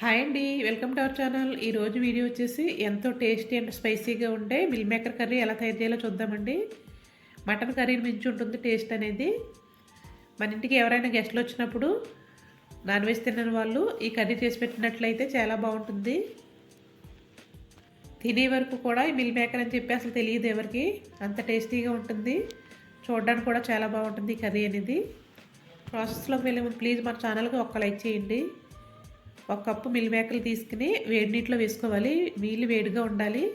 Hi అండి welcome to our channel. ఈరోజు video వచ్చేసి ఎంతో టేస్టీ అండ్ స్పైసీగా ఉండే మిల్ మేకర్ కర్రీ ఎలా తయారు చేయాలో చూద్దామండి. మటన్ కర్రీని మించి ఉంటుంది టేస్ట్ అనేది. మన ఇంటికి ఎవరైనా గెస్ట్లు వచ్చినప్పుడు నాన్ వెజ్ తినని వాళ్ళు ఈ కర్రీ చేసి పెట్టినట్లయితే చాలా బాగుంటుంది. తినే వరకు కూడా ఈ మిల్ మేకర్ అని చెప్పి అసలు తెలియదు ఎవరికి. అంత టేస్టీగా ఉంటుంది. చూడడానికి కూడా చాలా బాగుంటుంది ఈ కర్రీ అనేది. ప్రాసెస్లోకి వెళ్ళే ముందు ప్లీజ్ మన ఛానల్కి ఒక్క లైక్ చేయండి. ఒక కప్పు మిల్ మేకలు తీసుకుని వేడి నీటిలో వేసుకోవాలి. నీళ్ళు వేడిగా ఉండాలి.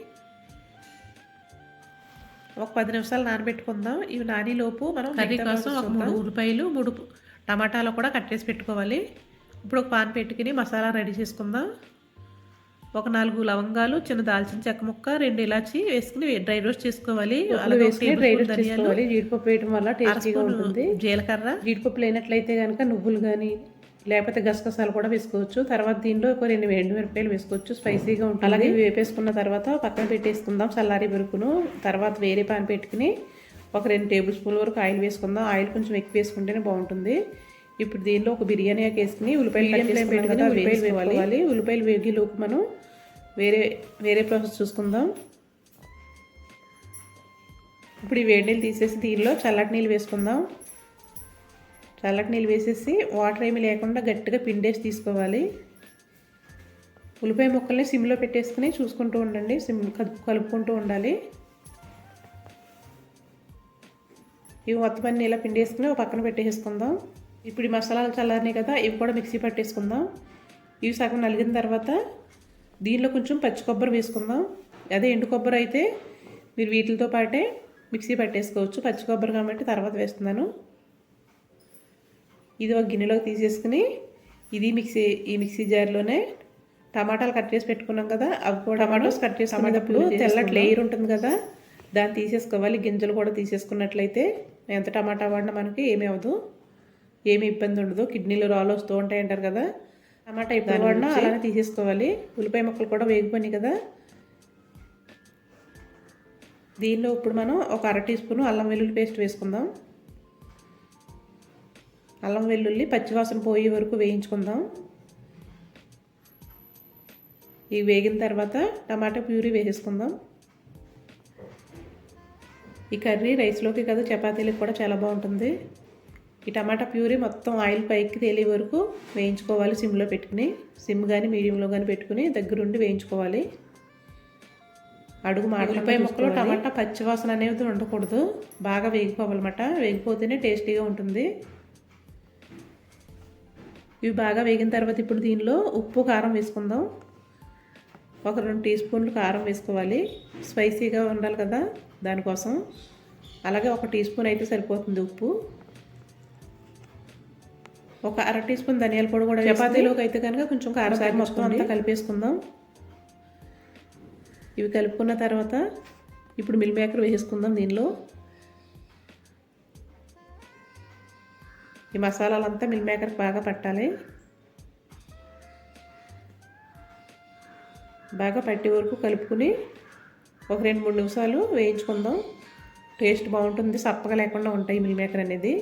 ఒక పది నిమిషాలు నానబెట్టుకుందాం. ఇవి నానిలోపు మనం కర్రీ కోసం ఒక మూడు ఉల్లిపాయలు మూడు టమాటాలు కూడా కట్ చేసి పెట్టుకోవాలి. ఇప్పుడు ఒక పాన్ పెట్టుకుని మసాలా రెడీ చేసుకుందాం. ఒక నాలుగు లవంగాలు చిన్న దాల్చిన చెక్క ముక్క రెండు ఇలాచి వేసుకుని డ్రై రోస్ట్ చేసుకోవాలి. ఒక వేసుకుని డ్రై రోస్ట్ చేసుకోవాలి. జీడిపప్పు వేయడం వల్ల టేస్టీగా ఉంటుంది. జీలకర్ర. జీడిపప్పు లేనట్లయితే కనుక నువ్వులు కానీ లేకపోతే గసగసాలు కూడా వేసుకోవచ్చు. తర్వాత దీనిలో ఒక రెండు ఎండు మిరపకాయలు వేసుకోవచ్చు. స్పైసీగా ఉంటుంది. అలాగే ఇవి వేపేసుకున్న తర్వాత పక్కన పెట్టేసుకుందాం. చల్లారి వరకును తర్వాత వేరే పాన్ పెట్టుకుని ఒక రెండు టేబుల్ స్పూన్ వరకు ఆయిల్ వేసుకుందాం. ఆయిల్ కొంచెం ఎక్కువ వేసుకుంటేనే బాగుంటుంది. ఇప్పుడు దీనిలో ఒక బిర్యానీ ఆకు వేసుకుని ఉల్లిపాయలు కదా, ఉల్లిపాయలు వేసుకోవాలి. ఉల్లిపాయలు మనం వేరే వేరే ప్రాసెస్ చూసుకుందాం. ఇప్పుడు ఈ వేడి నీళ్ళు తీసేసి దీనిలో చల్లటి నీళ్ళు వేసుకుందాం. చల్లటి నీళ్ళు వేసేసి వాటర్ ఏమి లేకుండా గట్టిగా పిండేసి తీసుకోవాలి. ఉల్లిపాయ ముక్కల్ని సిమ్లో పెట్టేసుకుని చూసుకుంటూ ఉండండి. సిమ్ కలుపు కలుపుకుంటూ ఉండాలి. ఇవి మొత్తం అన్ని ఇలా పిండేసుకుని ఒక పక్కన పెట్టేసుకుందాం. ఇప్పుడు ఈ మసాలాలు చల్లారినాయి కదా ఇవి కూడా మిక్సీ పట్టేసుకుందాం. ఇవి సగం నలిగిన తర్వాత దీనిలో కొంచెం పచ్చి కొబ్బరి వేసుకుందాం. అదే ఎండు కొబ్బరి అయితే మీరు వీటితో పాటే మిక్సీ పట్టేసుకోవచ్చు. పచ్చి కొబ్బరి కాబట్టి తర్వాత వేస్తున్నాను. ఇది ఒక గిన్నెలోకి తీసేసుకుని ఇది మిక్సీ ఈ మిక్సీ జార్లోనే టమాటాలు కట్ చేసి పెట్టుకున్నాం కదా అవి కూడా టమాటోస్ కట్ చేసుకునేటప్పుడు తెల్లటి లేయర్ ఉంటుంది కదా దాన్ని తీసేసుకోవాలి. గింజలు కూడా తీసేసుకున్నట్లయితే ఎంత టమాటా వాడినా మనకి ఏమీ అవ్వదు ఏమీ ఇబ్బంది ఉండదు. కిడ్నీలో రాళ్ళు వస్తూ ఉంటాయి అంటారు కదా టమాటా ఇప్పుడు వాడినా అలానే తీసేసుకోవాలి. ఉల్లిపాయ ముక్కలు కూడా వేగిపోయినాయి కదా. దీనిలో ఇప్పుడు మనం ఒక అర టీ స్పూన్ అల్లం వెల్లుల్లి పేస్ట్ వేసుకుందాం. అల్లం వెల్లుల్లి పచ్చివాసన పోయే వరకు వేయించుకుందాం. ఇవి వేగిన తర్వాత టమాటా ప్యూరీ వేసేసుకుందాం. ఈ కర్రీ రైస్లోకి కదా చపాతీలకు కూడా చాలా బాగుంటుంది. ఈ టమాటా ప్యూరీ మొత్తం ఆయిల్ పైకి తేలే వరకు వేయించుకోవాలి సిమ్లో పెట్టుకుని. సిమ్ కానీ మీడియంలో కానీ పెట్టుకుని దగ్గరుండి వేయించుకోవాలి. అడుగు మాటలపై ముక్కలు టమాటా పచ్చివాసన అనేది ఉండకూడదు. బాగా వేగిపోవాలన్నమాట. వేగిపోతేనే టేస్టీగా ఉంటుంది. ఇవి బాగా వేగిన తర్వాత ఇప్పుడు దీనిలో ఉప్పు కారం వేసుకుందాం. ఒక రెండు టీ స్పూన్లు కారం వేసుకోవాలి. స్పైసీగా ఉండాలి కదా దానికోసం. అలాగే ఒక టీ స్పూన్ అయితే సరిపోతుంది ఉప్పు. ఒక అర టీ స్పూన్ ధనియాల పొడి కూడా చపాతీలోకి అయితే కనుక కొంచెం కారం సారి మొత్తం అంతా కలిపేసుకుందాం. ఇవి కలుపుకున్న తర్వాత ఇప్పుడు మిల్ మేకర్ వేసేసుకుందాం దీనిలో. ఈ మసాలాలంతా మిల్ మేకర్కి బాగా పట్టాలి. బాగా పట్టే వరకు కలుపుకుని ఒక రెండు మూడు నిమిషాలు వేయించుకుందాం. టేస్ట్ బాగుంటుంది సప్పగా లేకుండా ఉంటాయి మిల్ మేకర్ అనేది.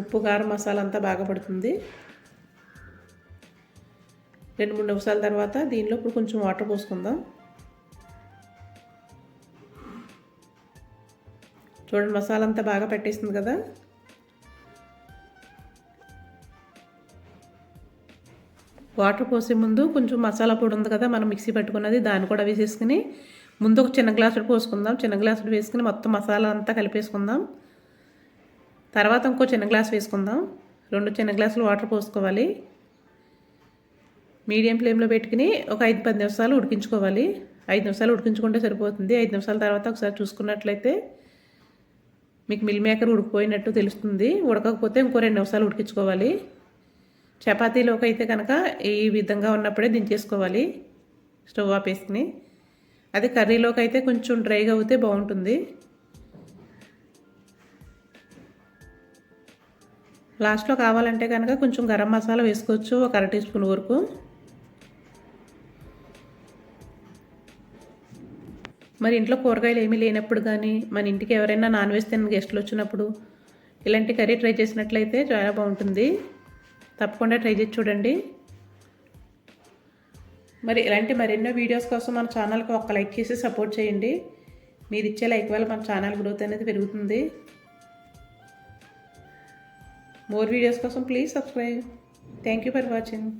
ఉప్పు కారం మసాలా అంతా బాగా పడుతుంది. రెండు మూడు నిమిషాల తర్వాత దీనిలో ఇప్పుడు కొంచెం వాటర్ పోసుకుందాం. చూడండి మసాలా అంతా బాగా పెట్టేసింది కదా. వాటర్ పోసే ముందు కొంచెం మసాలా పొడి ఉంది కదా మనం మిక్సీ పట్టుకున్నది దాన్ని కూడా వేసేసుకుని ముందు ఒక చిన్న గ్లాసుడు పోసుకుందాం. చిన్న గ్లాసుడు వేసుకుని మొత్తం మసాలా అంతా కలిపేసుకుందాం. తర్వాత ఇంకో చిన్న గ్లాస్ వేసుకుందాం. రెండు చిన్న గ్లాసులు వాటర్ పోసుకోవాలి. మీడియం ఫ్లేమ్లో పెట్టుకుని ఒక ఐదు పది నిమిషాలు ఉడికించుకోవాలి. ఐదు నిమిషాలు ఉడికించుకుంటే సరిపోతుంది. ఐదు నిమిషాల తర్వాత ఒకసారి చూసుకున్నట్లయితే మీకు మిల్ మేకర్ ఉడికిపోయినట్టు తెలుస్తుంది. ఉడకకపోతే ఇంకో రెండు నిమిషాలు ఉడికించుకోవాలి. చపాతీలోకి అయితే కనుక ఈ విధంగా ఉన్నప్పుడే దించేసుకోవాలి స్టవ్ ఆపేసుకుని అది కర్రీలోకి అయితే కొంచెం డ్రైగా అవుతే బాగుంటుంది. లాస్ట్లో కావాలంటే కనుక కొంచెం గరం మసాలా వేసుకోవచ్చు ఒక అర టీ స్పూన్ వరకు. మరి ఇంట్లో కూరగాయలు ఏమీ లేనప్పుడు కానీ మన ఇంటికి ఎవరైనా నాన్ వెజ్ తిన్న గెస్ట్లు వచ్చినప్పుడు ఇలాంటి కర్రీ ట్రై చేసినట్లయితే చాలా బాగుంటుంది. తప్పకుండా ట్రై చేసి చూడండి. మరి ఇలాంటి మరెన్నో వీడియోస్ కోసం మన ఛానల్కి ఒక లైక్ చేసి సపోర్ట్ చేయండి. మీరు ఇచ్చే లైక్ వల్ల మన ఛానల్ గ్రోత్ అనేది పెరుగుతుంది. మోర్ వీడియోస్ కోసం please subscribe. Thank you for watching.